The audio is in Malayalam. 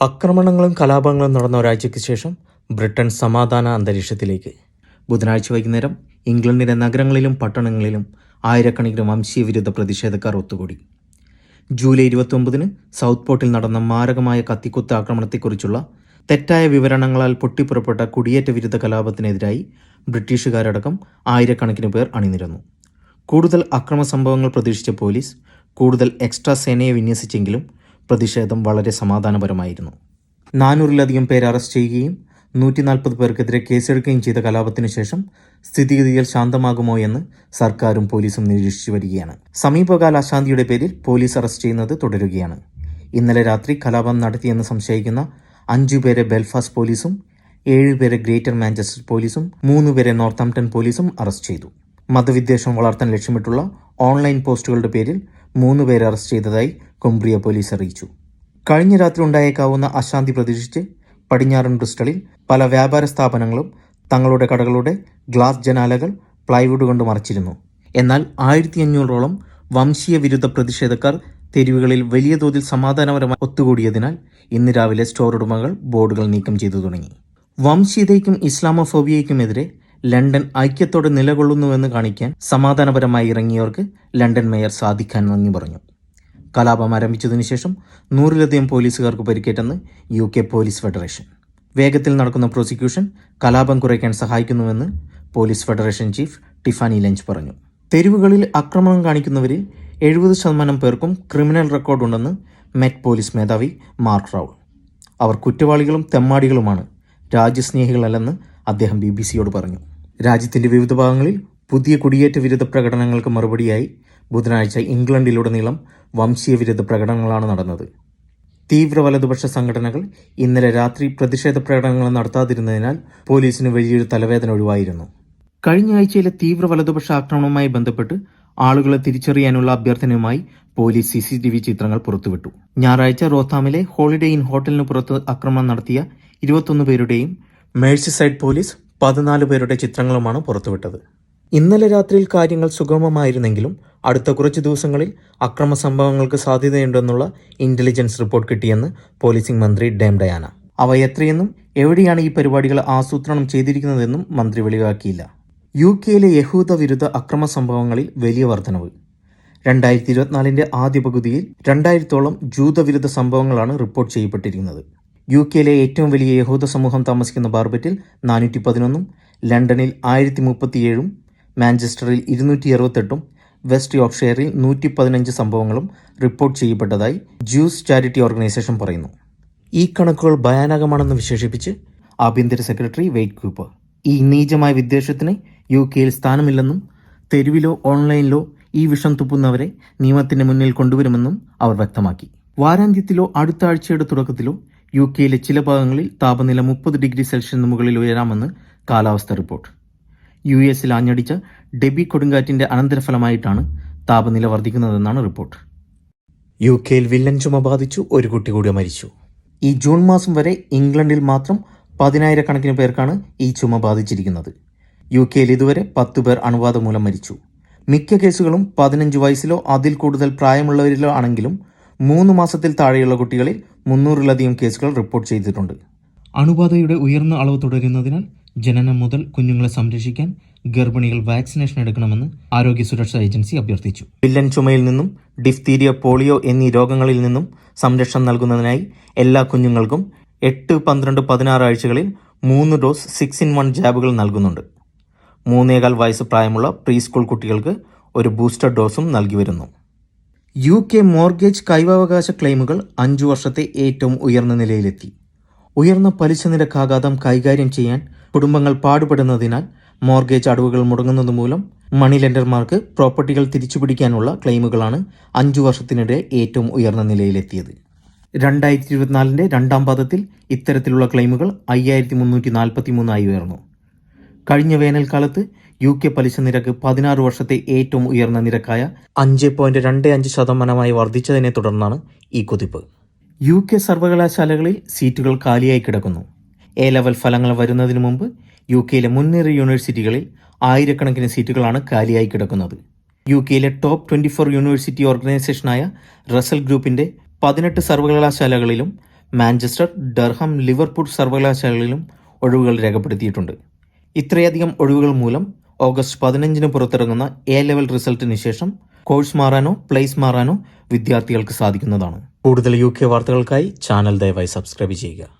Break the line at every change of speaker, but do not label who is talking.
ആക്രമണങ്ങളും കലാപങ്ങളും നടന്ന ഒരാഴ്ചയ്ക്ക് ശേഷം ബ്രിട്ടൻ സമാധാന അന്തരീക്ഷത്തിലേക്ക്. ബുധനാഴ്ച വൈകുന്നേരം ഇംഗ്ലണ്ടിലെ നഗരങ്ങളിലും പട്ടണങ്ങളിലും ആയിരക്കണക്കിന് വംശീയ വിരുദ്ധ പ്രതിഷേധക്കാർ ഒത്തുകൂടി. ജൂലൈ ഇരുപത്തൊമ്പതിന് സൗത്ത് പോർട്ടിൽ നടന്ന മാരകമായ കത്തിക്കുത്ത് ആക്രമണത്തെക്കുറിച്ചുള്ള തെറ്റായ വിവരണങ്ങളാൽ പൊട്ടിപ്പുറപ്പെട്ട കുടിയേറ്റ വിരുദ്ധ കലാപത്തിനെതിരായി ബ്രിട്ടീഷുകാരടക്കം ആയിരക്കണക്കിന് പേർ അണിനിരന്നു. കൂടുതൽ അക്രമ സംഭവങ്ങൾ പ്രതീക്ഷിച്ച പോലീസ് കൂടുതൽ എക്സ്ട്രാ സേനയെ വിന്യസിച്ചെങ്കിലും പ്രതിഷേധം വളരെ സമാധാനപരമായിരുന്നു. നാനൂറിലധികം പേരെ അറസ്റ്റ് ചെയ്യുകയും നൂറ്റി നാൽപ്പത് പേർക്കെതിരെ കേസെടുക്കുകയും ചെയ്ത കലാപത്തിനു ശേഷം സ്ഥിതിഗതികൾ ശാന്തമാകുമോ എന്ന് സർക്കാരും പോലീസും നിരീക്ഷിച്ചു വരികയാണ്. സമീപകാല അശാന്തിയുടെ പേരിൽ പോലീസ് അറസ്റ്റ് ചെയ്യുന്നത് തുടരുകയാണ്. ഇന്നലെ രാത്രി കലാപം നടത്തിയെന്ന് സംശയിക്കുന്ന അഞ്ചു പേരെ ബെൽഫാസ്റ്റ് പോലീസും ഏഴുപേരെ ഗ്രേറ്റർ മാഞ്ചസ്റ്റർ പോലീസും മൂന്ന് പേരെ നോർത്താംപ്ടൺ പോലീസും അറസ്റ്റ് ചെയ്തു. മതവിദ്വേഷം വളർത്താൻ ലക്ഷ്യമിട്ടുള്ള ഓൺലൈൻ പോസ്റ്റുകളുടെ പേരിൽ മൂന്ന് പേരെ അറസ്റ്റ് ചെയ്തതായി കൊംബ്രിയ പോലീസ് അറിയിച്ചു. കഴിഞ്ഞ രാത്രി ഉണ്ടായേക്കാവുന്ന അശാന്തി പ്രതീക്ഷിച്ച് പടിഞ്ഞാറൻ ബ്രിസ്റ്റളിൽ പല വ്യാപാര സ്ഥാപനങ്ങളും തങ്ങളുടെ കടകളുടെ ഗ്ലാസ് ജനാലകൾ പ്ലൈവുഡ് കൊണ്ട് മറച്ചിരുന്നു. എന്നാൽ ആയിരത്തി അഞ്ഞൂറോളം വംശീയ വിരുദ്ധ പ്രതിഷേധക്കാർ തെരുവുകളിൽ വലിയ തോതിൽ സമാധാനപരമായി ഒത്തുകൂടിയതിനാൽ ഇന്ന് രാവിലെ സ്റ്റോർ ഉടമകൾ ബോർഡുകൾ നീക്കം ചെയ്തു തുടങ്ങി. വംശീയതയ്ക്കും ഇസ്ലാമോഫോബിയയ്ക്കുമെതിരെ ലണ്ടൻ ഐക്യത്തോടെ നിലകൊള്ളുന്നുവെന്ന് കാണിക്കാൻ സമാധാനപരമായി ഇറങ്ങിയവർക്ക് ലണ്ടൻ മേയർ ഖാൻ നന്ദി പറഞ്ഞു. കലാപം ആരംഭിച്ചതിനു ശേഷം നൂറിലധികം പോലീസുകാർക്ക് പരിക്കേറ്റെന്ന് യു കെ പോലീസ് ഫെഡറേഷൻ. വേഗത്തിൽ നടക്കുന്ന പ്രോസിക്യൂഷൻ കലാപം കുറയ്ക്കാൻ സഹായിക്കുന്നുവെന്ന് police federation chief Tiffany Lynch പറഞ്ഞു. തെരുവുകളിൽ ആക്രമണം കാണിക്കുന്നവരിൽ എഴുപത് ശതമാനം പേർക്കും ക്രിമിനൽ റെക്കോർഡുണ്ടെന്ന് മെറ്റ് പോലീസ് മേധാവി മാർക്ക് റൗൾ. അവർ കുറ്റവാളികളും തെമ്മാടികളുമാണ് രാജ്യസ്നേഹികളല്ലെന്ന് അദ്ദേഹം ബി ബി സിയോട് പറഞ്ഞു. രാജ്യത്തിന്റെ വിവിധ ഭാഗങ്ങളിൽ പുതിയ കുടിയേറ്റ വിരുദ്ധ പ്രകടനങ്ങൾക്ക് മറുപടിയായി ബുധനാഴ്ച ഇംഗ്ലണ്ടിലുടനീളം വംശീയ വിരുദ്ധ പ്രകടനങ്ങളാണ് നടന്നത്. തീവ്ര വലതുപക്ഷ സംഘടനകൾ ഇന്നലെ രാത്രി പ്രതിഷേധ പ്രകടനങ്ങൾ നടത്താതിരുന്നതിനാൽ പോലീസിന് വലിയൊരു തലവേദന ഒഴിവായിരുന്നു. കഴിഞ്ഞ ആഴ്ചയിലെ തീവ്ര വലതുപക്ഷ ആക്രമണവുമായി ബന്ധപ്പെട്ട് ആളുകളെ തിരിച്ചറിയാനുള്ള അഭ്യർത്ഥനയുമായി police C C T V ചിത്രങ്ങൾ പുറത്തുവിട്ടു. ഞായറാഴ്ച റോത്താമിലെ ഹോളിഡേ ഇൻ ഹോട്ടലിന് പുറത്ത് ആക്രമണം നടത്തിയ ഇരുപത്തൊന്ന് പേരുടെയും മേഴ്സിസൈഡ് പോലീസ് പതിനാല് പേരുടെ ചിത്രങ്ങളുമാണ് പുറത്തുവിട്ടത്. ഇന്നലെ രാത്രിയിൽ കാര്യങ്ങൾ സുഗമമായിരുന്നെങ്കിലും അടുത്ത കുറച്ച് ദിവസങ്ങളിൽ അക്രമ സംഭവങ്ങൾക്ക് സാധ്യതയുണ്ടെന്നുള്ള ഇന്റലിജൻസ് റിപ്പോർട്ട് കിട്ടിയെന്ന് പോലീസിംഗ് മന്ത്രി ഡേം ഡയാന. അവ എത്രയെന്നും എവിടെയാണ് ഈ പരിപാടികൾ ആസൂത്രണം ചെയ്തിരിക്കുന്നതെന്നും മന്ത്രി വെളിവാക്കിയില്ല. യു കെയിലെ യഹൂദ വിരുദ്ധ അക്രമ സംഭവങ്ങളിൽ വലിയ വർധനവ്. രണ്ടായിരത്തി ഇരുപത്തിനാലിന്റെ ആദ്യ പകുതിയിൽ രണ്ടായിരത്തോളം ജൂതവിരുദ്ധ സംഭവങ്ങളാണ് റിപ്പോർട്ട് ചെയ്യപ്പെട്ടിരിക്കുന്നത്. യു കെയിലെ ഏറ്റവും വലിയ യഹൂദ സമൂഹം താമസിക്കുന്ന ബാർബറ്റിൽ നാനൂറ്റി പതിനൊന്നും ലണ്ടനിൽ ആയിരത്തി മുപ്പത്തിയേഴും മാഞ്ചസ്റ്ററിൽ ഇരുന്നൂറ്റി അറുപത്തെട്ടും വെസ്റ്റ് യോർക്ക്ഷയറിൽ നൂറ്റി പതിനഞ്ച് സംഭവങ്ങളും റിപ്പോർട്ട് ചെയ്യപ്പെട്ടതായി ജ്യൂസ് ചാരിറ്റി ഓർഗനൈസേഷൻ പറയുന്നു. ഈ കണക്കുകൾ ഭയാനകമാണെന്ന് വിശേഷിപ്പിച്ച് ആഭ്യന്തര സെക്രട്ടറി വെയ്റ്റ് കൂപ്പർ ഈ നീചമായ വിദ്വേഷത്തിന് യു കെയിൽ സ്ഥാനമില്ലെന്നും തെരുവിലോ ഓൺലൈനിലോ ഈ വിഷം തുപ്പുന്നവരെ നിയമത്തിന് മുന്നിൽ കൊണ്ടുവരുമെന്നും അവർ വ്യക്തമാക്കി. വാരാന്ത്യത്തിലോ അടുത്ത ആഴ്ചയുടെ തുടക്കത്തിലോ യു കെയിലെ ചില ഭാഗങ്ങളിൽ താപനില മുപ്പത് ഡിഗ്രി സെൽഷ്യസിന് മുകളിൽ ഉയരാമെന്ന് കാലാവസ്ഥ റിപ്പോർട്ട്. യു എസിൽ ആഞ്ഞടിച്ച ഡെബി കൊടുങ്കാറ്റിന്റെ അനന്തരഫലമായിട്ടാണ് താപനില വർദ്ധിക്കുന്നതെന്നാണ് റിപ്പോർട്ട്. യു കെയിൽ വില്ലൻ ചുമ ബാധിച്ചു ഒരു കുട്ടി കൂടി മരിച്ചു. ഈ ജൂൺ മാസം വരെ ഇംഗ്ലണ്ടിൽ മാത്രം പതിനായിരക്കണക്കിന് പേർക്കാണ് ഈ ചുമ ബാധിച്ചിരിക്കുന്നത്. യു കെയിൽ ഇതുവരെ പത്തു പേർ അണുബാധ മൂലം മരിച്ചു. മിക്ക കേസുകളും പതിനഞ്ച് വയസ്സിലോ അതിൽ കൂടുതൽ പ്രായമുള്ളവരിലോ ആണെങ്കിലും മൂന്ന് മാസത്തിൽ താഴെയുള്ള കുട്ടികളിൽ മുന്നൂറിലധികം കേസുകൾ റിപ്പോർട്ട് ചെയ്തിട്ടുണ്ട്. അണുബാധയുടെ ഉയർന്ന അളവ് തുടരുന്നതിനാൽ ജനനം മുതൽ കുഞ്ഞുങ്ങളെ സംരക്ഷിക്കാൻ ഗർഭിണികൾ വാക്സിനേഷൻ എടുക്കണമെന്ന് ആരോഗ്യ സുരക്ഷാ ഏജൻസി അഭ്യർത്ഥിച്ചു. വില്ലൻ ചുമയിൽ നിന്നും ഡിഫ്തീരിയ പോളിയോ എന്നീ രോഗങ്ങളിൽ നിന്നും സംരക്ഷണം നൽകുന്നതിനായി എല്ലാ കുഞ്ഞുങ്ങൾക്കും എട്ട് പന്ത്രണ്ട് പതിനാറ് ആഴ്ചകളിൽ മൂന്ന് ഡോസ് സിക്സ് ഇൻ വൺ ജാബുകൾ നൽകുന്നുണ്ട്. മൂന്നേകാൽ വയസ്സ് പ്രായമുള്ള പ്രീ സ്കൂൾ കുട്ടികൾക്ക് ഒരു ബൂസ്റ്റർ ഡോസും നൽകി വരുന്നു. യു കെ മോർഗേജ് കൈവവകാശ ക്ലെയിമുകൾ അഞ്ചു വർഷത്തെ ഏറ്റവും ഉയർന്ന നിലയിലെത്തി. ഉയർന്ന പലിശ നിരക്കാഘാതം കൈകാര്യം ചെയ്യാൻ കുടുംബങ്ങൾ പാടുപെടുന്നതിനാൽ മോർഗേജ് അടവുകൾ മുടങ്ങുന്നത് മൂലം മണി ലെൻഡർമാർക്ക് പ്രോപ്പർട്ടികൾ തിരിച്ചുപിടിക്കാനുള്ള ക്ലെയിമുകളാണ് അഞ്ചു വർഷത്തിനിടെ ഏറ്റവും ഉയർന്ന നിലയിലെത്തിയത്. രണ്ടായിരത്തി ഇരുപത്തിനാലിന്റെ രണ്ടാം പാദത്തിൽ ഇത്തരത്തിലുള്ള ക്ലെയിമുകൾ അയ്യായിരത്തി മുന്നൂറ്റി നാൽപ്പത്തി മൂന്നായി ഉയർന്നു. കഴിഞ്ഞ വേനൽക്കാലത്ത് യു കെ പലിശ നിരക്ക് പതിനാറ് വർഷത്തെ ഏറ്റവും ഉയർന്ന നിരക്കായ അഞ്ച് പോയിന്റ് രണ്ട് അഞ്ച് ശതമാനമായി വർദ്ധിച്ചതിനെ തുടർന്നാണ് ഈ കുതിപ്പ്. യു കെ സർവകലാശാലകളിൽ സീറ്റുകൾ കാലിയായി കിടക്കുന്നു. എ ലെവൽ ഫലങ്ങൾ വരുന്നതിന് മുമ്പ് യു കെയിലെ മുൻനിര യൂണിവേഴ്സിറ്റികളിൽ ആയിരക്കണക്കിന് സീറ്റുകളാണ് കാലിയായി കിടക്കുന്നത്. യു കെയിലെ ടോപ്പ് ട്വന്റി ഫോർ യൂണിവേഴ്സിറ്റി ഓർഗനൈസേഷനായ റസൽ ഗ്രൂപ്പിന്റെ പതിനെട്ട് സർവകലാശാലകളിലും മാഞ്ചസ്റ്റർ ഡർഹം ലിവർപൂൾ സർവകലാശാലകളിലും ഒഴിവുകൾ രേഖപ്പെടുത്തിയിട്ടുണ്ട്. ഇത്രയധികം ഒഴിവുകൾ മൂലം ഓഗസ്റ്റ് പതിനഞ്ചിന് പുറത്തിറങ്ങുന്ന എ ലെവൽ റിസൾട്ടിന് ശേഷം കോഴ്സ് മാറാനോ പ്ലേസ് മാറാനോ വിദ്യാർത്ഥികൾക്ക് സാധിക്കുന്നതാണ്. കൂടുതൽ യു കെ വാർത്തകൾക്കായി ചാനൽ ദയവായി സബ്സ്ക്രൈബ് ചെയ്യുക.